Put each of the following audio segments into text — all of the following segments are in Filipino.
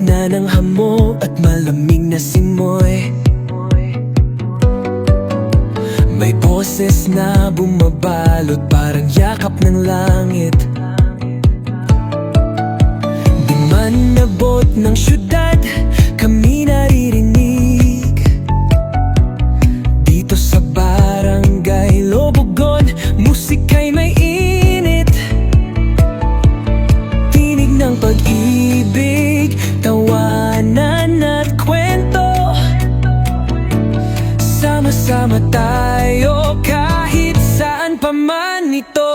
Lamig na ng hamog at malamig na simoy. May boses na bumabalot parang yakap ng langit. Di man nabot ng syudad manito.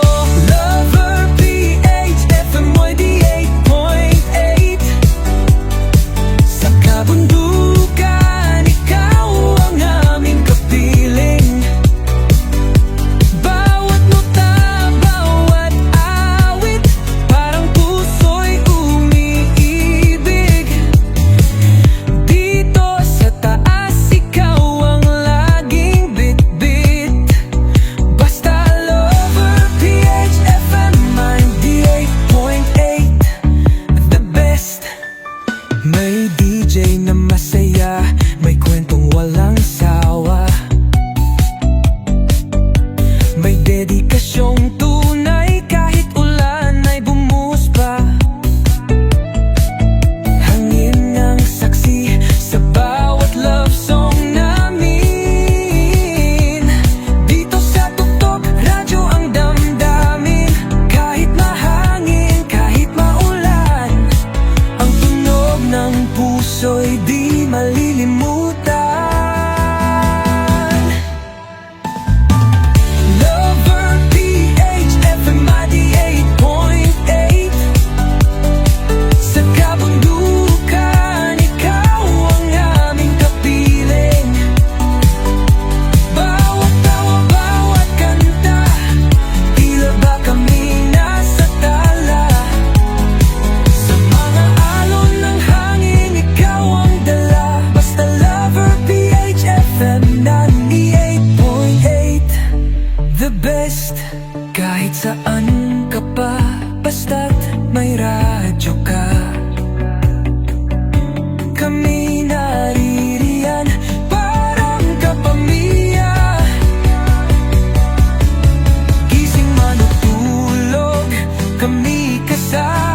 di malilimut Kahit saan ka pa Basta't may radyo ka. Kami naririyan Parang kapamilya. Gising man o tulog Kami kasama.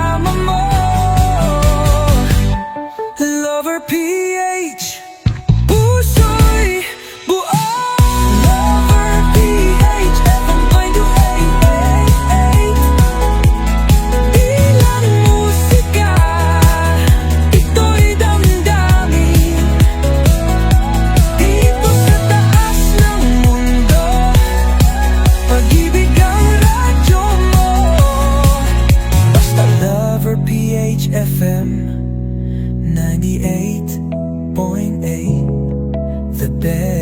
98.8 The day